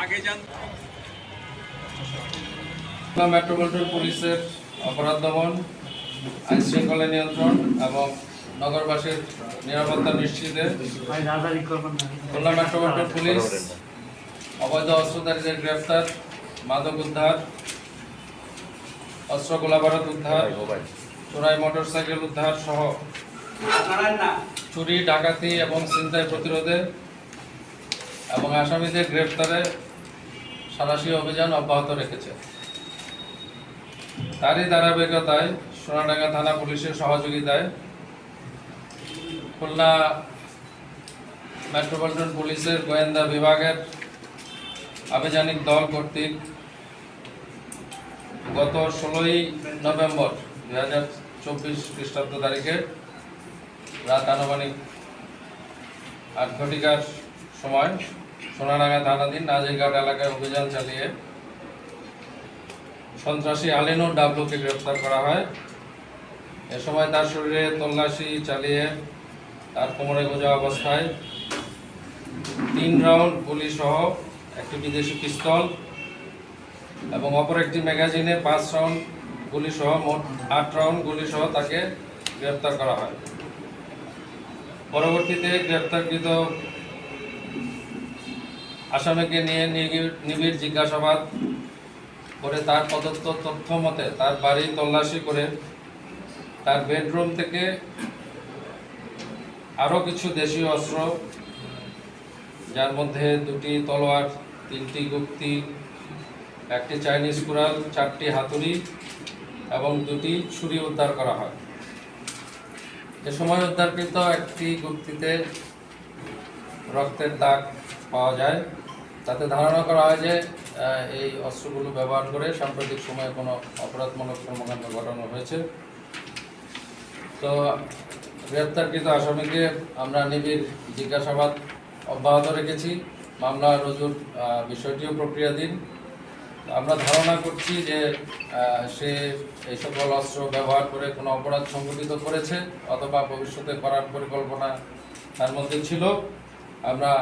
আগে যান। খুলনা মেট্রোপলিটন পুলিশের অপরাধ দমন আইন শৃঙ্খলা নিয়ন্ত্রণ এবং নগরবাসীর নিরাপত্তা নিশ্চিতে খুলনা মেট্রোপলিটন পুলিশ অবৈধ অস্ত্রধারীদের গ্রেফতার মাদক উদ্ধার অস্ত্র গোলাবারুদ উদ্ধার চোরাই মোটরসাইকেল উদ্ধার সহ চুরি ডাকাতি এবং চিন্তায় প্রতিরোধে এবং আসামিদের গ্রেফতারে সারাশি অভিযান অব্যাহত রেখেছে। তারই ধারাবাহিকতায় সোনাডাঙ্গা থানা পুলিশের সহযোগিতায় খুলনা মেট্রোপলিটন পুলিশের গোয়েন্দা বিভাগের আভিযানিক দল কর্তৃক গত ষোলোই নভেম্বর দুই হাজার চব্বিশ খ্রিস্টাব্দ তারিখে রাত আনুমানিক আট ঘটিকার সময়। সোনাডাঙ্গা থানাধীন নাজিরঘাট এলাকায় অভিযান চালিয়ে সন্ত্রাসী আলিনুর ডাবলুকে গ্রেপ্তার করা হয়। এ সময় তার শরীরে তল্লাশি চালিয়ে তার কোমরে গোজা অবস্থায় তিন রাউন্ড গুলি সহ একটি বিদেশি পিস্তল এবং অপর একটি ম্যাগাজিনে পাঁচ রাউন্ড গুলি সহ মোট আট রাউন্ড গুলি সহ তাকে গ্রেপ্তার করা হয়। পরবর্তীতে গ্রেপ্তারকৃত আসামিকে নিয়ে নিবিড় জিজ্ঞাসাবাদ করে তার প্রদত্ত তথ্য মতে তার বাড়ি তল্লাশি করে তার বেডরুম থেকে আরও কিছু দেশীয় অস্ত্র, যার মধ্যে দুটি তলোয়ার, তিনটি গুপ্তি, একটি চাইনিজ কুড়াল, চারটি হাতুড়ি এবং দুটি ছুরি উদ্ধার করা হয়। এ সময় উদ্ধারকৃত একটি গুপ্তিতে রক্তের দাগ পাওয়া যায়। তাতে ধারণা করা হয় যে এই অস্ত্রগুলো ব্যবহার করে সাম্প্রতিক সময়ে কোনো অপরাধমূলক কর্মকাণ্ড ঘটানো হয়েছে। তো গ্রেপ্তারকৃত আসামিকে আমরা নিবিড় জিজ্ঞাসাবাদ অব্যাহত রেখেছি। মামলা রজুর বিষয়টিও প্রক্রিয়াধীন। আমরা ধারণা করছি যে সে এই সকল অস্ত্র ব্যবহার করে কোনো অপরাধ সংঘটিত করেছে অথবা ভবিষ্যতে করার পরিকল্পনা তার মধ্যে ছিল। আমরা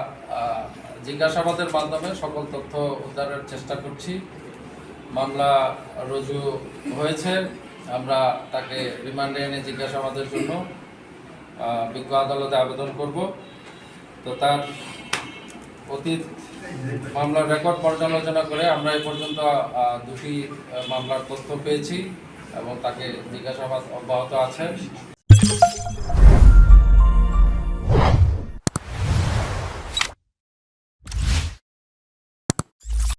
জিজ্ঞাসাবাদের মাধ্যমে সকল তথ্য উদ্ধারের চেষ্টা করছি। মামলা রুজু হয়েছে। আমরা তাকে রিমান্ডে এনে জিজ্ঞাসাবাদের জন্য বিজ্ঞ আদালতে আবেদন করব। তো তার অতীত মামলার রেকর্ড পর্যালোচনা করে আমরা এ পর্যন্ত দুটি মামলার তথ্য পেয়েছি এবং তাকে জিজ্ঞাসাবাদ অব্যাহত আছে।